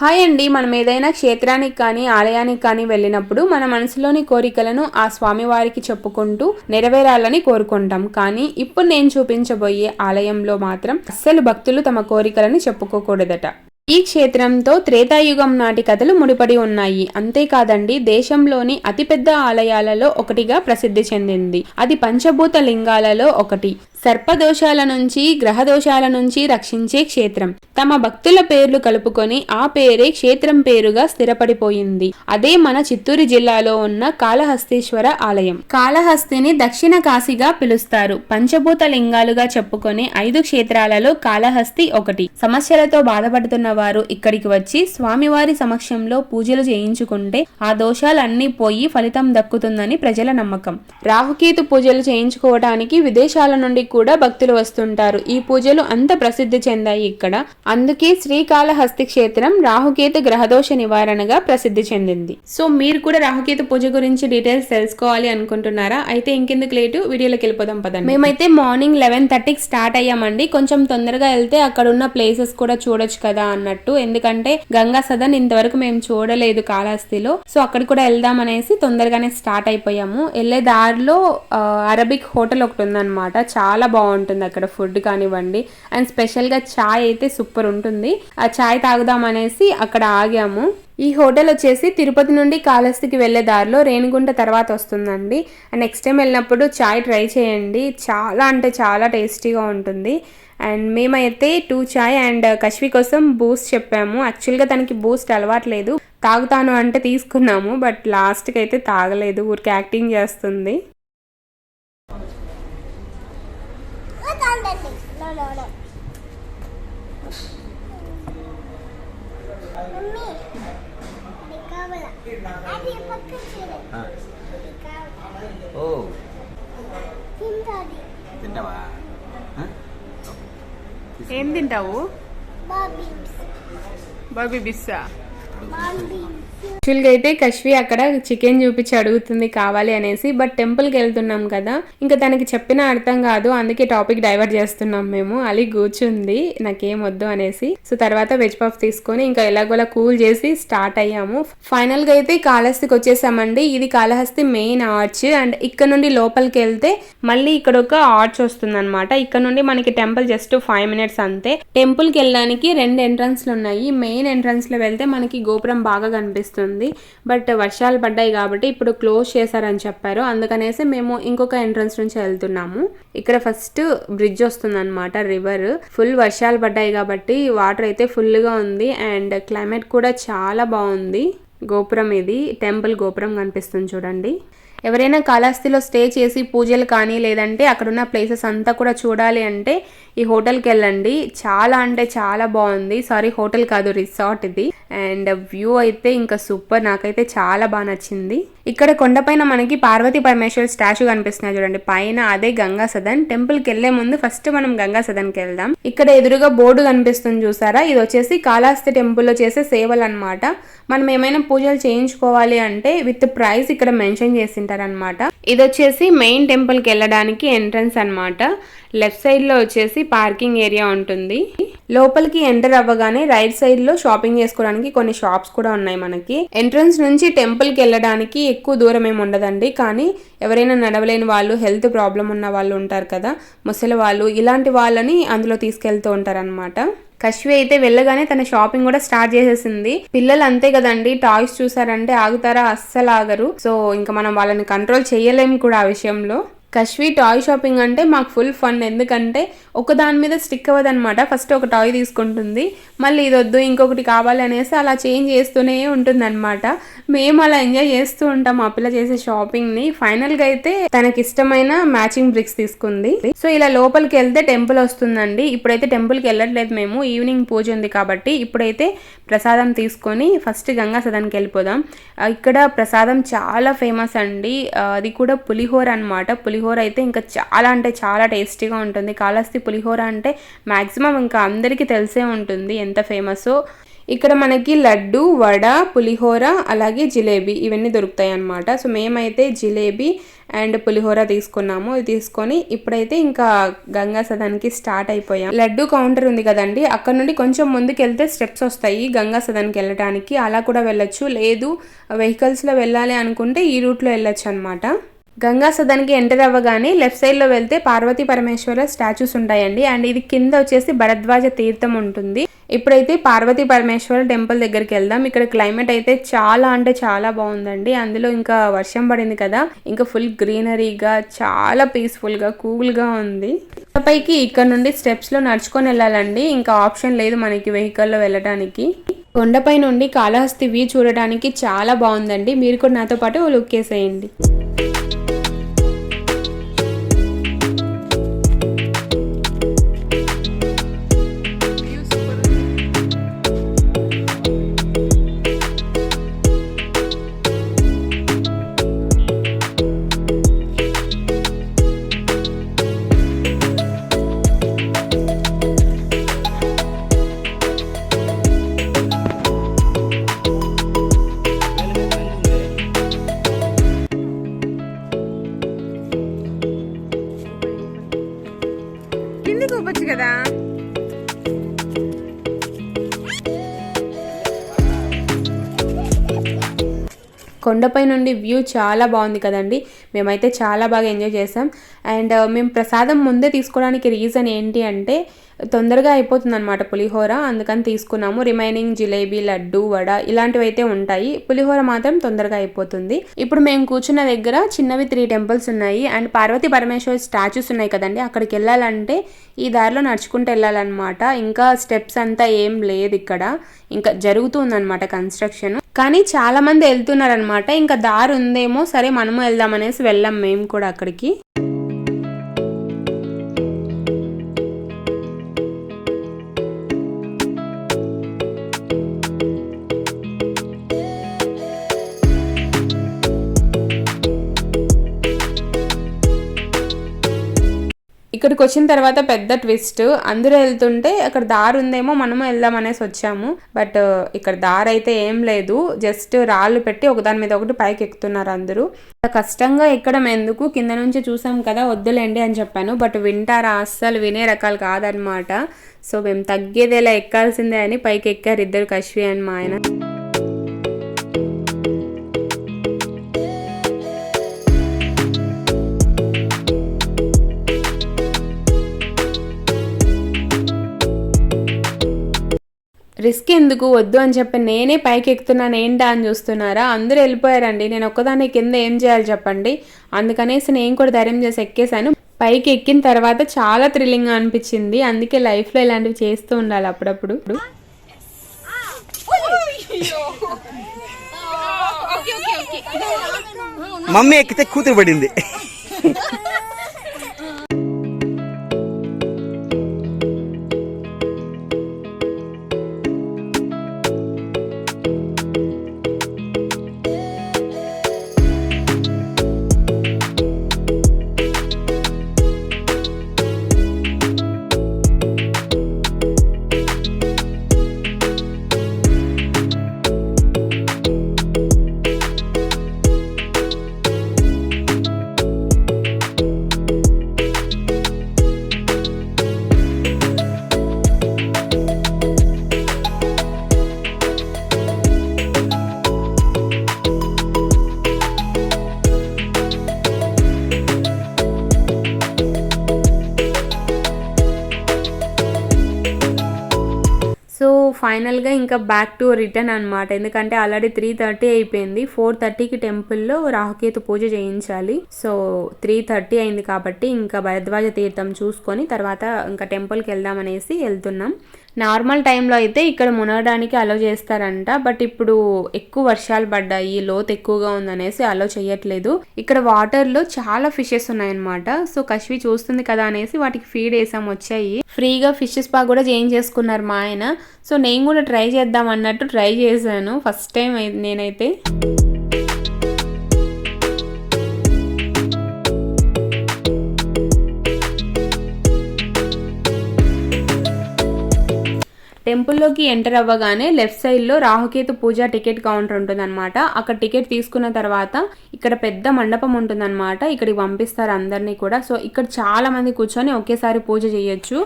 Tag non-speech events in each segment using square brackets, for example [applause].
Hi అండి. మనం ఏదైనా క్షేత్రానికి కానీ ఆలయానికి కానీ వెళ్ళినప్పుడు మన మనసులోని కోరికలను ఆ స్వామివారికి చెప్పుకుంటూ నెరవేరాలని కోరుకుంటాం. కానీ ఇప్పుడు నేను చూపించబోయే ఆలయంలో మాత్రం అస్సలు భక్తులు తమ కోరికలను చెప్పుకోకూడదట. ఈ క్షేత్రంతో త్రేతాయుగం నాటి కథలు ముడిపడి ఉన్నాయి. అంతేకాదండి దేశంలోని అతిపెద్ద ఆలయాలలో ఒకటిగా ప్రసిద్ధి చెందింది. అది పంచభూత లింగాలలో ఒకటి. సర్పదోషాల నుంచి గ్రహదోషాల నుంచి రక్షించే క్షేత్రం. తమ భక్తుల పేర్లు కలుపుకొని ఆ పేరే క్షేత్రం పేరుగా స్థిరపడిపోయింది. అదే మన చిత్తూరు జిల్లాలో ఉన్న కాళహస్తీశ్వర ఆలయం. కాళహస్తిని దక్షిణ కాశీగా పిలుస్తారు. పంచభూత లింగాలుగా చెప్పుకొని ఐదు క్షేత్రాలలో కాళహస్తి ఒకటి. సమస్యలతో బాధపడుతున్న వారు ఇక్కడికి వచ్చి స్వామివారి సమక్షంలో పూజలు చేయించుకుంటే ఆ దోషాలన్నీ పోయి ఫలితం దక్కుతుందని ప్రజల నమ్మకం. రాహుకేతు పూజలు చేయించుకోవడానికి విదేశాల నుండి కూడా భక్తులు వస్తుంటారు. ఈ పూజలు అంత ప్రసిద్ధి చెందాయి ఇక్కడ. అందుకే శ్రీకాళహస్తి క్షేత్రం రాహుకేతు గ్రహదోష నివారణగా ప్రసిద్ధి చెందింది. సో మీరు కూడా రాహుకేతు పూజ గురించి డీటెయిల్స్ తెలుసుకోవాలి అనుకుంటున్నారా? అయితే ఇంకెందుకు లేటు? వీడియోలోకి వెళ్ళిపోదాం పదండి. మేమైతే మార్నింగ్ లెవెన్ థర్టీకి స్టార్ట్ అయ్యామండి. కొంచెం తొందరగా వెళ్తే అక్కడ ఉన్న ప్లేసెస్ కూడా చూడొచ్చు కదా అన్నట్టు. ఎందుకంటే గంగా సదన్ ఇంతవరకు మేము చూడలేదు కాళహస్తిలో. సో అక్కడ కూడా వెళ్దాం అనేసి తొందరగానే స్టార్ట్ అయిపోయాము. వెళ్ళే దారిలో అరబిక్ హోటల్ ఒకటి ఉందన్నమాట. చాలా చాలా బాగుంటుంది అక్కడ ఫుడ్ కానివ్వండి. అండ్ స్పెషల్గా చాయ్ అయితే సూపర్ ఉంటుంది. ఆ చాయ్ తాగుదాం అనేసి అక్కడ ఆగాము. ఈ హోటల్ వచ్చేసి తిరుపతి నుండి కాళహస్తికి వెళ్ళే దారిలో రేణిగుంట తర్వాత వస్తుందండి. అండ్ నెక్స్ట్ టైం వెళ్ళినప్పుడు చాయ్ ట్రై చేయండి. చాలా అంటే చాలా టేస్టీగా ఉంటుంది. అండ్ మేమైతే టూ చాయ్ అండ్ కశ్వి కోసం బూస్ట్ చెప్పాము. యాక్చువల్గా తనకి బూస్ట్ అలవాట్లేదు. తాగుతాను అంటే తీసుకున్నాము బట్ లాస్ట్కి అయితే తాగలేదు. ఊరికి యాక్టింగ్ చేస్తుంది వద్దండి. No, no, no. మమ్మీ, అది కావాలా? అది పక్కన చూడు. అది కావాలా? ఓ. తింటావా? ఏం తింటావు బాబీస్. బాబీ బిస్సా. యాక్చువల్గా అయితే కశ్వి అక్కడ చికెన్ చూపించి అడుగుతుంది కావాలి అనేసి బట్ టెంపుల్కి వెళ్తున్నాం కదా. ఇంకా తనకి చెప్పిన అర్థం కాదు అందుకే టాపిక్ డైవర్ట్ చేస్తున్నాం మేము. అలీ కూర్చుంది నాకేం వద్దు అనేసి. సో తర్వాత వెజ్ పఫ్ తీసుకొని ఇంకా ఎలాగోలా కూల్ చేసి స్టార్ట్ అయ్యాము. ఫైనల్గా అయితే కాళహస్తికి వచ్చేసామండి. ఇది కాళహస్తి మెయిన్ ఆర్చ్. అండ్ ఇక్కడ నుండి లోపలికి వెళ్తే మళ్ళీ ఇక్కడ ఒక ఆర్చ్ వస్తుంది అనమాట ఇక్కడ నుండి మనకి టెంపుల్ జస్ట్ ఫైవ్ మినిట్స్ అంతే. టెంపుల్కి వెళ్ళడానికి రెండు ఎంట్రన్స్లు ఉన్నాయి. మెయిన్ ఎంట్రన్స్లో వెళ్తే మనకి గోపురం బాగా కనిపిస్తుంది. బట్ వర్షాలు పడ్డాయి కాబట్టి ఇప్పుడు క్లోజ్ చేశారని చెప్పారు. అందుకనేసి మేము ఇంకొక ఎంట్రన్స్ నుంచి వెళ్తున్నాము. ఇక్కడ ఫస్ట్ బ్రిడ్జ్ వస్తుందన్నమాట రివర్. ఫుల్ వర్షాలు పడ్డాయి కాబట్టి వాటర్ అయితే ఫుల్గా గా ఉంది. అండ్ క్లైమేట్ కూడా చాలా బాగుంది. గోపురం ఇది టెంపుల్ గోపురం కనిపిస్తుంది చూడండి. ఎవరైనా కాళహస్తిలో స్టే చేసి పూజలు కానీ లేదంటే అక్కడున్న ప్లేసెస్ అంతా కూడా చూడాలి అంటే ఈ హోటల్కి వెళ్ళండి. చాలా అంటే చాలా బాగుంది. సారీ హోటల్ కాదు రిసార్ట్ ఇది. అండ్ వ్యూ అయితే ఇంకా సూపర్. నాకైతే చాలా బాగా నచ్చింది. ఇక్కడ కొండపైన మనకి పార్వతీ పరమేశ్వర్ స్టాచ్యూ కనిపిస్తున్నాయి చూడండి. పైన అదే గంగా సదన్. టెంపుల్కి వెళ్ళే ముందు ఫస్ట్ మనం గంగా సదన్కి వెళ్దాం. ఇక్కడ ఎదురుగా బోర్డు కనిపిస్తుంది చూసారా? ఇది వచ్చేసి కాళహస్తి టెంపుల్లో చేసే సేవలు అన్నమాట. మనం ఏమైనా పూజలు చేయించుకోవాలి అంటే విత్ ప్రైస్ ఇక్కడ మెన్షన్ చేసింటారనమాట ఇది వచ్చేసి మెయిన్ టెంపుల్కి వెళ్ళడానికి ఎంట్రన్స్ అన్నమాట. లెఫ్ట్ సైడ్లో వచ్చేసి పార్కింగ్ ఏరియా ఉంటుంది. లోపలికి ఎంటర్ అవ్వగానే రైట్ సైడ్లో షాపింగ్ చేసుకోవడానికి కొన్ని షాప్స్ కూడా ఉన్నాయి మనకి. ఎంట్రన్స్ నుంచి టెంపుల్కి వెళ్ళడానికి ఎక్కువ దూరం ఏమి ఉండదండి. కానీ ఎవరైనా నడవలేని వాళ్ళు హెల్త్ ప్రాబ్లం ఉన్న వాళ్ళు ఉంటారు కదా ముసలి వాళ్ళు ఇలాంటి వాళ్ళని అందులో తీసుకెళ్తూ ఉంటారన్నమాట. కశ్వి అయితే వెళ్ళగానే తన షాపింగ్ కూడా స్టార్ట్ చేసేసింది. పిల్లలు అంతే కదండి టాయ్స్ చూసారంటే ఆగుతారా? అస్సలు ఆగరు. సో ఇంకా మనం వాళ్ళని కంట్రోల్ చేయలేము కూడా ఆ విషయంలో. కశ్వి టాయ్ షాపింగ్ అంటే మాకు ఫుల్ ఫన్. ఎందుకంటే ఒక దాని మీద స్టిక్ అవ్వదనమాట ఫస్ట్ ఒక టాయ్ తీసుకుంటుంది. మళ్ళీ ఇది వద్దు ఇంకొకటి కావాలి అనేసి అలా చేంజ్ చేస్తూనే ఉంటుందన్నమాట. మేము అలా ఎంజాయ్ చేస్తూ ఉంటాం ఆ పిల్ల చేసే షాపింగ్ని అయితే తనకి ఇష్టమైన మ్యాచింగ్ బ్రిక్స్ తీసుకుంది. సో ఇలా లోపలికి వెళ్తే టెంపుల్ వస్తుందండి. ఇప్పుడైతే టెంపుల్కి వెళ్ళట్లేదు మేము. ఈవినింగ్ పూజ ఉంది కాబట్టి ఇప్పుడైతే ప్రసాదం తీసుకొని ఫస్ట్ గంగా సదన్కి వెళ్ళిపోదాం ఇక్కడ ప్రసాదం చాలా ఫేమస్ అండి. అది కూడా పులిహోర అన్నమాట. పులిహోర అయితే ఇంకా చాలా అంటే చాలా టేస్టీగా ఉంటుంది. కాళహస్తి పులిహోర అంటే మ్యాక్సిమం ఇంకా అందరికీ తెలిసే ఉంటుంది ఎంత ఫేమసో. ఇక్కడ మనకి లడ్డు వడ పులిహోర అలాగే జిలేబీ ఇవన్నీ దొరుకుతాయి అన్నమాట. సో మేమైతే జిలేబీ అండ్ పులిహోర తీసుకున్నాము. ఇది తీసుకొని ఇప్పుడైతే ఇంకా గంగా సదన్కి స్టార్ట్ అయిపోయాం. లడ్డు కౌంటర్ ఉంది కదండి అక్కడ నుండి కొంచెం ముందుకు వెళ్తే స్టెప్స్ వస్తాయి గంగా సదన్కి వెళ్ళడానికి అలా కూడా వెళ్ళొచ్చు. లేదు వెహికల్స్లో వెళ్ళాలి అనుకుంటే ఈ రూట్లో వెళ్ళొచ్చు అనమాట గంగా సదన్కి ఎంటర్ అవ్వగానే లెఫ్ట్ సైడ్లో వెళ్తే పార్వతీ పరమేశ్వర స్టాచ్యూస్ ఉంటాయండి. అండ్ ఇది కింద వచ్చేసి భరద్వాజ తీర్థం ఉంటుంది. ఇప్పుడైతే పార్వతీ పరమేశ్వర టెంపుల్ దగ్గరికి వెళ్దాం. ఇక్కడ క్లైమేట్ అయితే చాలా అంటే చాలా బాగుందండి. అందులో ఇంకా వర్షం పడింది కదా. ఇంకా ఫుల్ గ్రీనరీగా చాలా పీస్ఫుల్గా కూల్గా ఉంది. పైకి ఇక్కడ నుండి స్టెప్స్లో నడుచుకొని వెళ్ళాలండి. ఇంకా ఆప్షన్ లేదు మనకి వెహికల్లో వెళ్ళడానికి కొండపై నుండి కాళహస్తి వ్యూ చూడడానికి చాలా బాగుందండి. మీరు కూడా నాతో పాటు లుక్ వేసేయండి కొండపై నుండి వ్యూ చాలా బాగుంది కదండి. మేమైతే చాలా బాగా ఎంజాయ్ చేసాం. అండ్ uh, మేము ప్రసాదం ముందే తీసుకోవడానికి రీజన్ ఏంటి అంటే తొందరగా అయిపోతుంది అనమాట పులిహోర. అందుకని తీసుకున్నాము. రిమైనింగ్ జిలేబీ లడ్డు వడ ఇలాంటివి అయితే ఉంటాయి. పులిహోర మాత్రం తొందరగా అయిపోతుంది. ఇప్పుడు మేము కూర్చున్న దగ్గర చిన్నవి త్రీ టెంపుల్స్ ఉన్నాయి. అండ్ పార్వతి పరమేశ్వర్ స్టాచ్యూస్ ఉన్నాయి కదండి. అక్కడికి వెళ్ళాలంటే ఈ దారిలో నడుచుకుంటూ వెళ్ళాలన్నమాట. ఇంకా స్టెప్స్ అంతా ఏం లేదు ఇక్కడ. ఇంకా జరుగుతుందన్నమాట కన్స్ట్రక్షన్. కానీ చాలా మంది వెళ్తున్నారనమాట ఇంకా దారి ఉందేమో సరే మనము వెళ్దామనేసి వెళ్ళాం మేము కూడా అక్కడికి. ఇక్కడికి వచ్చిన తర్వాత పెద్ద ట్విస్ట్. అందరూ వెళ్తుంటే అక్కడ దారి ఉందేమో మనము వెళ్దామనేసి వచ్చాము. బట్ ఇక్కడ దారి అయితే ఏం లేదు. జస్ట్ రాళ్ళు పెట్టి ఒకదాని మీద ఒకటి పైకి ఎక్కుతున్నారు అందరూ. కష్టంగా ఎక్కడం ఎందుకు? కింద నుంచి చూసాం కదా వద్దులేండి అని చెప్పాను. బట్ వింటారా? అస్సలు వినే రకాలు కాదనమాట సో మేము తగ్గేదేలా ఎక్కాల్సిందే అని పైకి ఎక్కారు ఇద్దరు కశ్వి అని మా ఆయన. రిస్క్ ఎందుకు? వద్దు అని చెప్పి నేనే పైకి ఎక్కుతున్నాను ఏంటా అని చూస్తున్నారా? అందరూ వెళ్ళిపోయారండి. నేను ఒక్కదాన్ని కింద ఏం చేయాలి చెప్పండి. అందుకనేసి నేను కూడా ధైర్యం చేసి ఎక్కేసాను పైకి ఎక్కిన తర్వాత చాలా థ్రిల్లింగ్ అనిపించింది. అందుకే లైఫ్లో ఇలాంటివి చేస్తూ ఉండాలి అప్పుడప్పుడు. మమ్మీ ఎక్కితే కూతురు పడింది. [laughs] ఫైనల్గా ఇంకా బ్యాక్ టు రిటర్న్ అనమాట ఎందుకంటే ఆల్రెడీ త్రీ థర్టీ అయిపోయింది. ఫోర్ థర్టీకి టెంపుల్లో రాహుకేతు పూజ చేయించాలి. సో త్రీ థర్టీ అయింది కాబట్టి ఇంకా భరద్వాజ తీర్థం చూసుకొని తర్వాత ఇంకా టెంపుల్కి వెళ్దామనేసి వెళ్తున్నాం. నార్మల్ టైంలో అయితే ఇక్కడ మునగడానికి అలో చేస్తారంట బట్ ఇప్పుడు ఎక్కువ వర్షాలు పడ్డాయి లోతు ఎక్కువగా ఉందనేసి అలో చేయట్లేదు ఇక్కడ వాటర్లో చాలా ఫిషెస్ ఉన్నాయన్నమాట. సో కశ్వి చూస్తుంది కదా అనేసి వాటికి ఫీడ్ వేసాం వచ్చాయి. ఫ్రీగా ఫిషెస్ బాగా కూడా చేయించేసుకున్నారు మా ఆయన. సో నేను కూడా ట్రై చేద్దాం అన్నట్టు ట్రై చేశాను. ఫస్ట్ టైం నేనైతే. టెంపుల్లోకి ఎంటర్ అవ్వగానే లెఫ్ట్ సైడ్లో రాహుకేతు పూజ టికెట్ కౌంటర్ ఉంటుందన్నమాట. అక్కడ టికెట్ తీసుకున్న తర్వాత ఇక్కడ పెద్ద మండపం ఉంటుందన్నమాట. ఇక్కడికి పంపిస్తారు అందరినీ కూడా. సో ఇక్కడ చాలా మంది కూర్చొని ఒకేసారి పూజ చేయొచ్చు.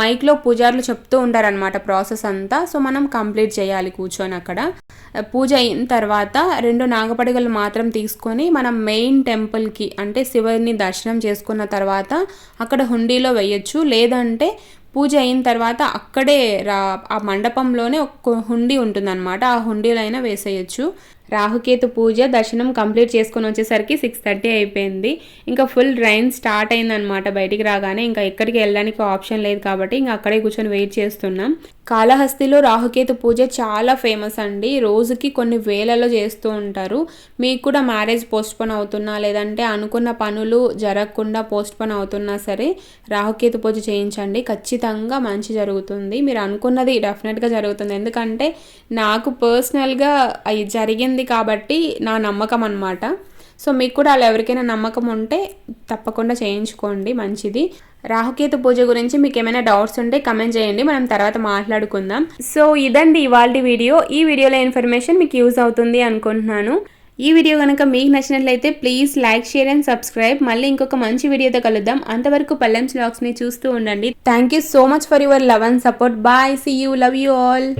మైక్లో పూజారులు చెప్తూ ఉంటారనమాట ప్రాసెస్ అంతా. సో మనం కంప్లీట్ చేయాలి కూర్చొని అక్కడ. పూజ అయిన తర్వాత రెండు నాగపడగలు మాత్రం తీసుకొని మనం మెయిన్ టెంపుల్కి అంటే శివుని దర్శనం చేసుకున్న తర్వాత అక్కడ హుండీలో వేయొచ్చు. లేదంటే పూజ అయిన తర్వాత అక్కడే రా ఆ మండపంలోనే ఒక హుండీ ఉంటుందన్నమాట. ఆ హుండీలైనా వేసేయచ్చు. రాహుకేతు పూజ దర్శనం కంప్లీట్ చేసుకొని వచ్చేసరికి సిక్స్ థర్టీ అయిపోయింది. ఇంకా ఫుల్ రైన్ స్టార్ట్ అయిందనమాట బయటికి రాగానే. ఇంకా ఎక్కడికి వెళ్ళడానికి ఆప్షన్ లేదు కాబట్టి ఇంకా అక్కడే కూర్చొని వెయిట్ చేస్తున్నాం. కాళహస్తిలో రాహుకేతు పూజ చాలా ఫేమస్ అండి. రోజుకి కొన్ని వేలలో చేస్తూ ఉంటారు. మీకు కూడా మ్యారేజ్ పోస్ట్పోన్ అవుతున్నా లేదంటే అనుకున్న పనులు జరగకుండా పోస్ట్పోన్ అవుతున్నా సరే రాహుకేతు పూజ చేయించండి. ఖచ్చితంగా మంచి జరుగుతుంది. మీరు అనుకున్నది డెఫినెట్గా జరుగుతుంది. ఎందుకంటే నాకు పర్సనల్గా జరిగింది జరిగింది కాబట్టి నా నమ్మకం అనమాట సో మీకు కూడా అలా ఎవరికైనా నమ్మకం ఉంటే తప్పకుండా చేయించుకోండి మంచిది. రాహుకేతు పూజ గురించి మీకు ఏమైనా డౌట్స్ ఉంటే కమెంట్ చేయండి మనం తర్వాత మాట్లాడుకుందాం. సో ఇదండి ఇవాళ వీడియో. ఈ వీడియోలో ఇన్ఫర్మేషన్ మీకు యూజ్ అవుతుంది అనుకుంటున్నాను. ఈ వీడియో కనుక మీకు నచ్చినట్లయితే please like share and subscribe. మళ్ళీ ఇంకొక మంచి వీడియోతో కలుద్దాం. అంతవరకు పల్లెం లాక్స్ని చూస్తూ ఉండండి. Thank you so much for your love and support. Bye see you love you all.